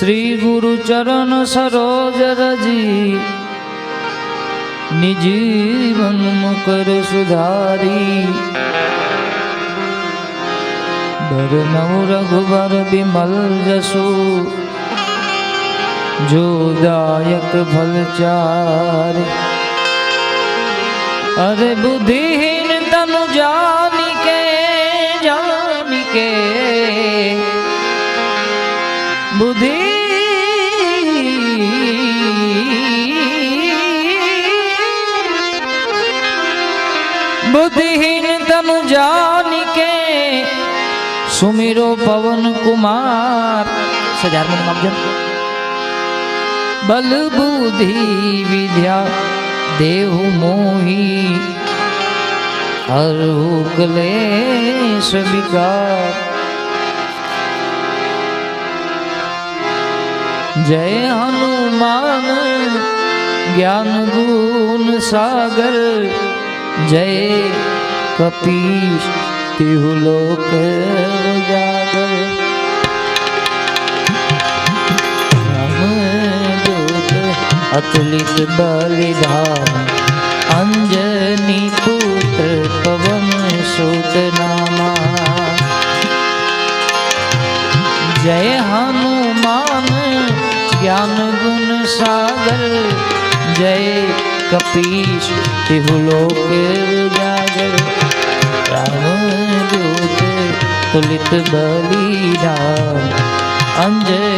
श्री गुरु चरण सरोज रज़ी। निजीवन मुकर सुधारी। बरनऊ रघुबर बिमल जसु। जो दायक फल चार। अरे बुद्धिहीन तन जान के जान के बुद्धि बुद्धिहीन तनु जान के सुमिरो पवन कुमार। सजार मन मामजन। बल बुद्धि विद्या देव मोही। हर क्लेश जय हनुमान ज्ञान गुण सागर। જય કપીશ, તિહુ લોક જાગર રામદૂત, અતુલિત બલિધામ અંજની પુત્ર, પવન સુત નામા જય હનુમાન જ્ઞાન ગુણ સાગર. જય કપીશ તેવું લોકે ઉજાગર. રાવણ દૂત તુલિત બલિદાન. અંજય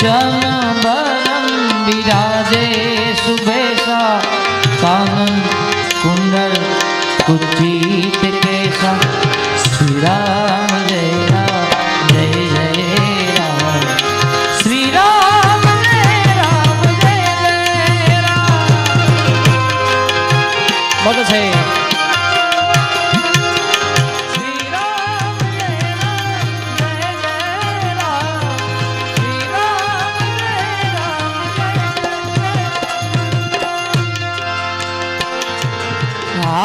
Jangan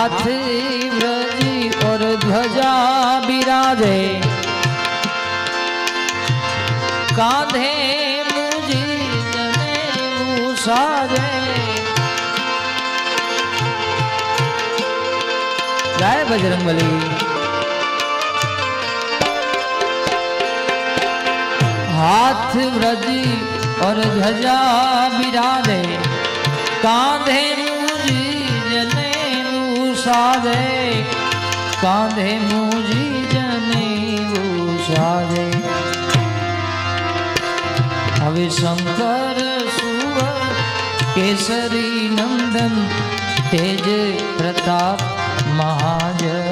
हाथ व्रज और ध्वजा बिराजे। कांधे मुझ जने बजरंग बली हाथ व्रज और ध्वजा बिराजे। कांधे સાધે કાંધે મુજી જને સાધે હવે શંકર સુવર કેસરી નંદન તેજ પ્રતાપ મહાજન.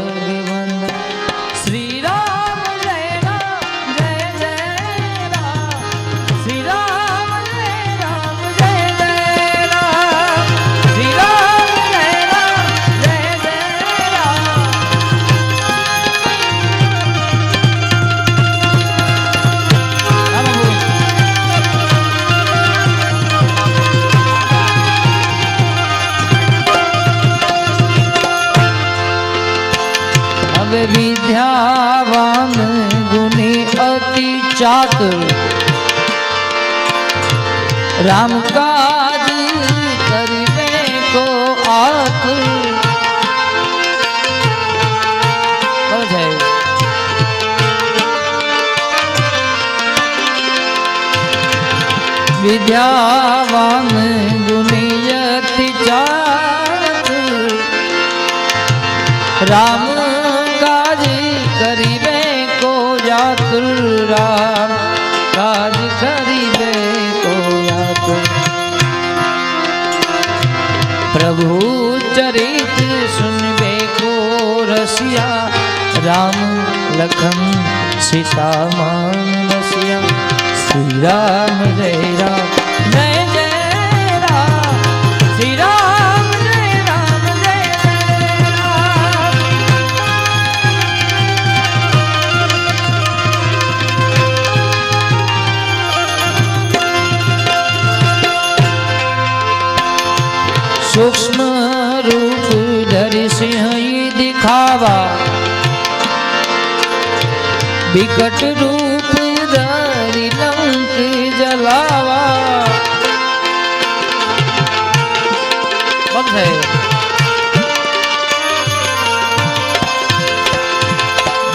સાક્ષાત રામકાજી કરીને કો આત વિદ્યાવાન ગુણિયતિ ચાત રામ राम लखन सीता मान बसिया श्री राम जय राम। जय जय राम। श्री राम, जय राम। जय सूक्ष्म रूप धरि सिंह दिखावा। विकट रूप धारी लंक जलावा।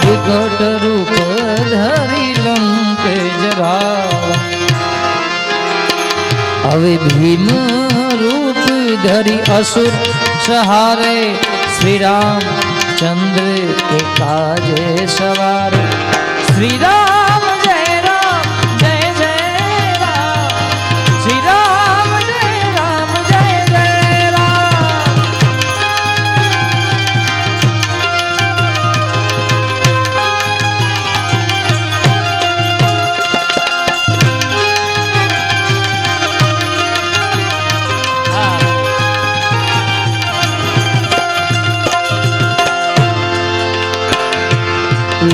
विकट रूप धारी लंक जला। अविभिन्न रूप धरी असुर सहारे श्री राम चंद्र के काजे सवारे। શ્રી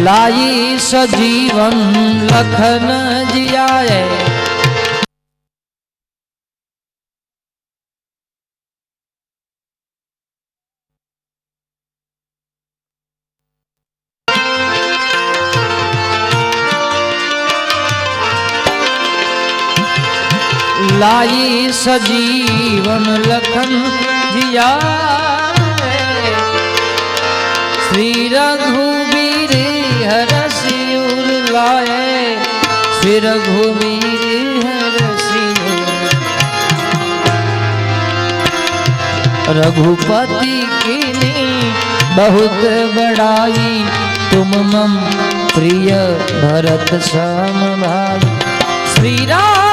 लाई सजीवन लखन जियाए। लाई सजीवन लखन जिया श्री रघुवीर रघुवीर रघुपति की बहुत बड़ाई तुम मम प्रिय भरत श्री राम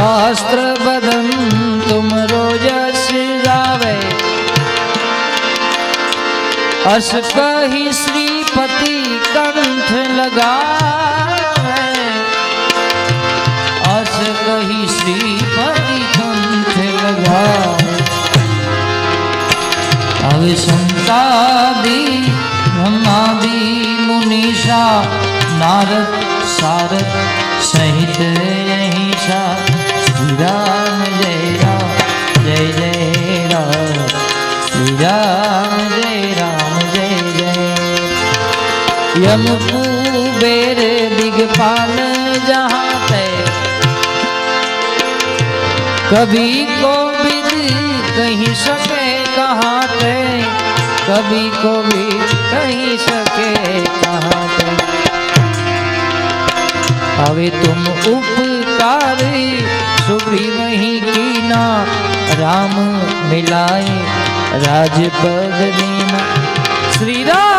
शास्त्र बदन तुम रोज जावे अस कही श्रीपति कंठ लगा अस कही श्रीपति कंठ लगावे। अब संतादि, ब्रह्मादि, मुनीषा, नारद, सारद, सहित यम कुबेर दिगपाल जहाँ पे कभी को कहीं सके कहाँ पे कभी को भी कहीं सके कहाँ पे હવે तुम उपकार सुग्रीव ही कीना राम मिलाए राजपद दीना। श्री राम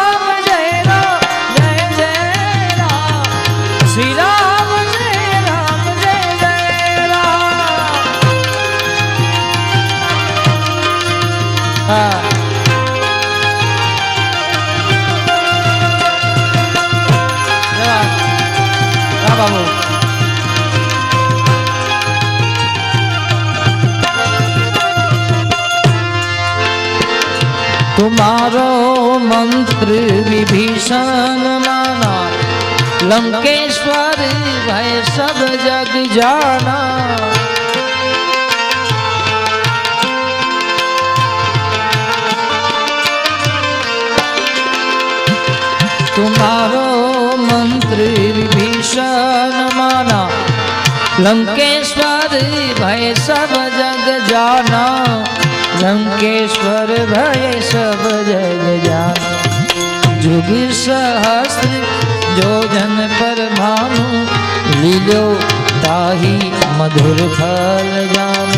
हाँ हाँ तुम्हारो मंत्र विभीषण माना लंकेश्वर भय सब जग जाना। तुम्हारो मंत्र विभीषण माना। लंकेश्वर भय सब जग जाना। लंकेश्वर भय सब जग जाना। जुग सहस्त्र जो जन पर भानु लीलो ताही मधुर फल जान।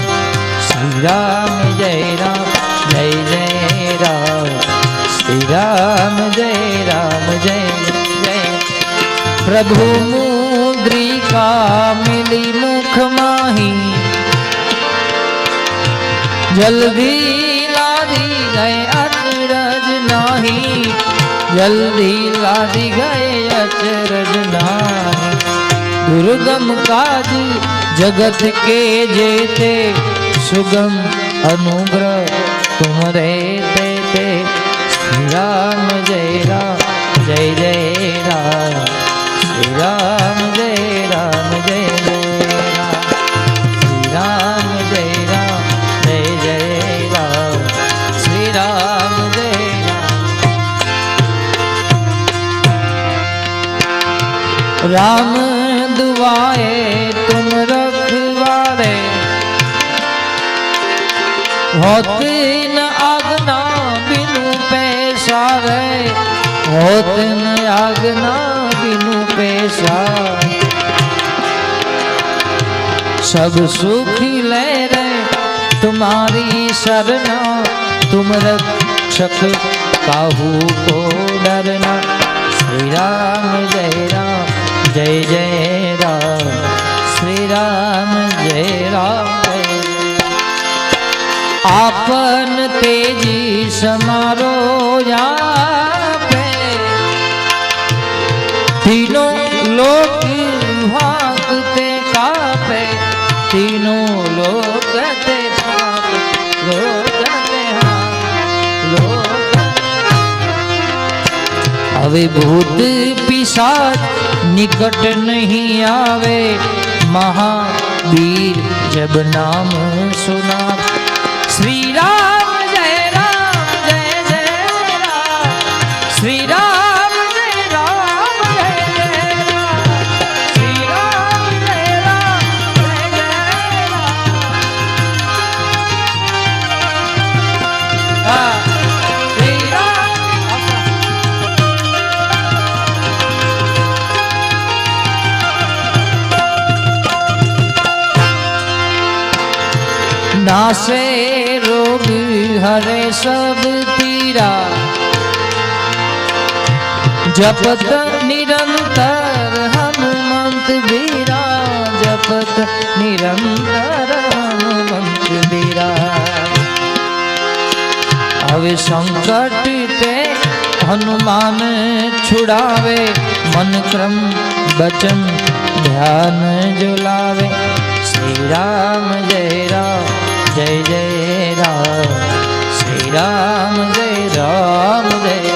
श्री राम जय राम, जय जय राम। श्री राम, जय राम, जय जय। प्रभु मुद्रिका मिली मुख माही। जल्दी लादी गए अचरज नाही। जल्दी लादी गए अचरज नाही। दुर्गम काज जगत के जेते, सुगम अनुग्रह तुम रहते राम दुआए, तुम रखवारे। होते न आगना बिनु पैसारे होते न आगना बिनु पैसा सब सुखी ले रे, तुम्हारी शरणा। तुम रक्षक काहू को डरना। श्री राम जय जय जय राम, श्री राम जय राम। आपन तेज़ी समारो पे तीनों लोक भागते कापे। तीनों लोक ते भाग लोकते निकट नहीं आवे महावीर जब नाम सुना नासे रोग हरे सब पीरा। जपत निरंतर हनुमंत बीरा जपत निरंतर हनुमंत बीरा अब संकट ते हनुमान छुड़ावे। मन क्रम, बचन, ध्यान जुलावे। श्री राम जय राम। जय जय राम, श्री राम, जय राम, जय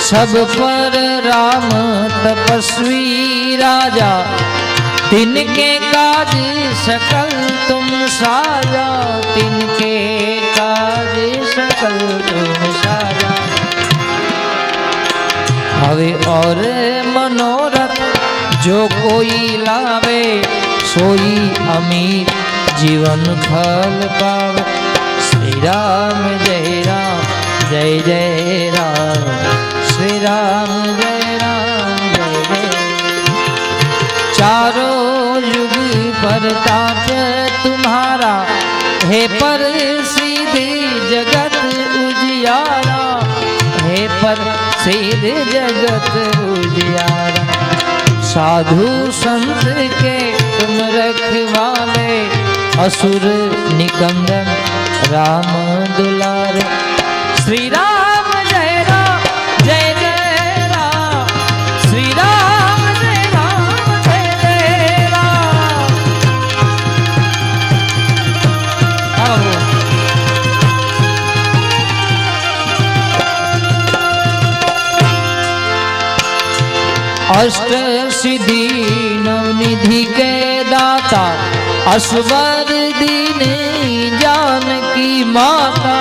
सब पर राम तपस्वी राजा, तिनके काज सकल तुम साजा। तिनके काज सकल तुम साजा। हवे और मनोरथ, जो कोई लावे, सोई अमीर। जीवन फल पावे। श्री राम, जय राम, जय जय राम। श्री राम, जय राम, जय जय चारों युग परताप तुम्हारा। हे पर सीधी जगत उजियारा। हे पर सीध जगत उजियारा। साधु संत के तुम रखवाले। असुर निकंदन राम दुलारे श्री राम अष्ट सिद्धि नवनिधि के दाता अश्वर दिन जान की माता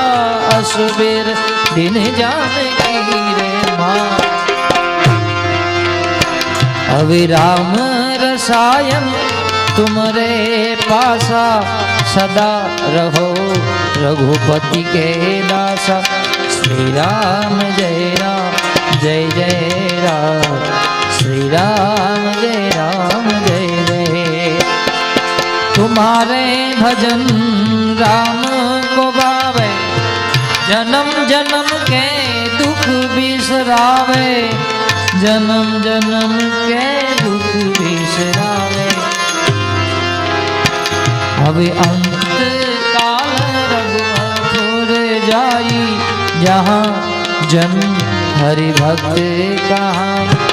अश्वेर दिन जान की रे माँ अविराम रसायन रे पासा, सदा रहो रघुपति के दासा। श्री राम जय राम, जय जय राम। श्री राम जय राम जय जय। तुम्हारे भजन राम को बावे जन्म जन्म के दुख बिसरावे, जन्म जन्म के दुख बिसरावे। अभी अंत काल रघुवर जाई, जहाँ जन्म हरि भक्त कहाँ।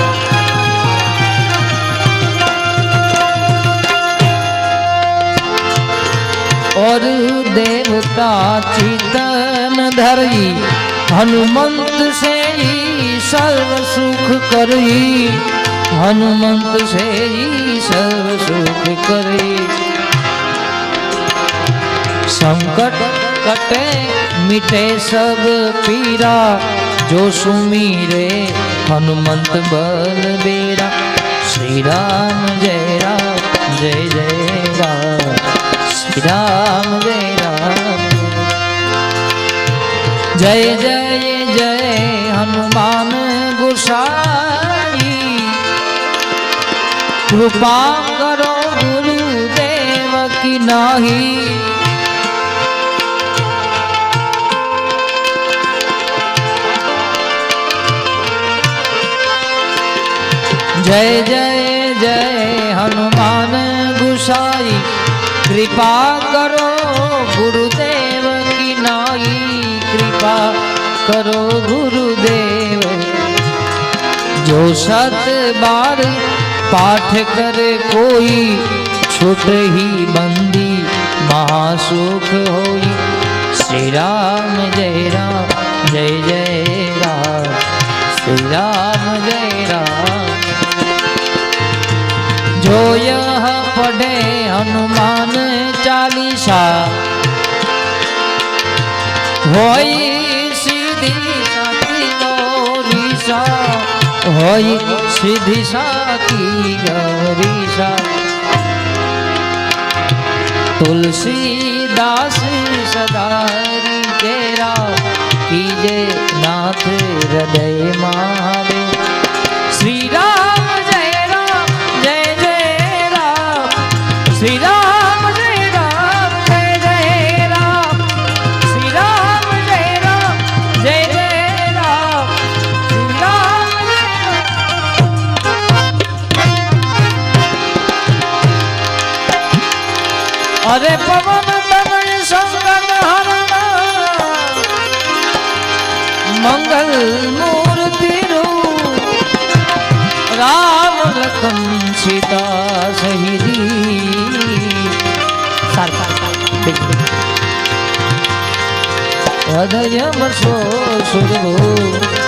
चितन धरई हनुमंत से ही सर्व सुख करई हनुमंत से ही सर्व सुख करई संकट कटे मिटे सब पीरा जो सुमीरे हनुमंत बल बेरा श्री राम जय राम जय जय राम जय जय जय, हनुमान गोसाई। कृपा करो गुरुदेव की नाही। जय जय जय, हनुमान गुसाई। कृपा करो गुरुदेव करो गुरुदेव। जो सत बार पाठ करे, कोई छुट ही बंदी, महासुख होई। श्री राम जय राम, जय जय राम, श्री राम जय राम। जो यह पढ़े हनुमान चालीसा होई होई सीधी साकी गौरीसा तुलसीदास सदा हरि तेरा कीजे नाथ हृदय महादेव श्री હૃદય મસો સુરવું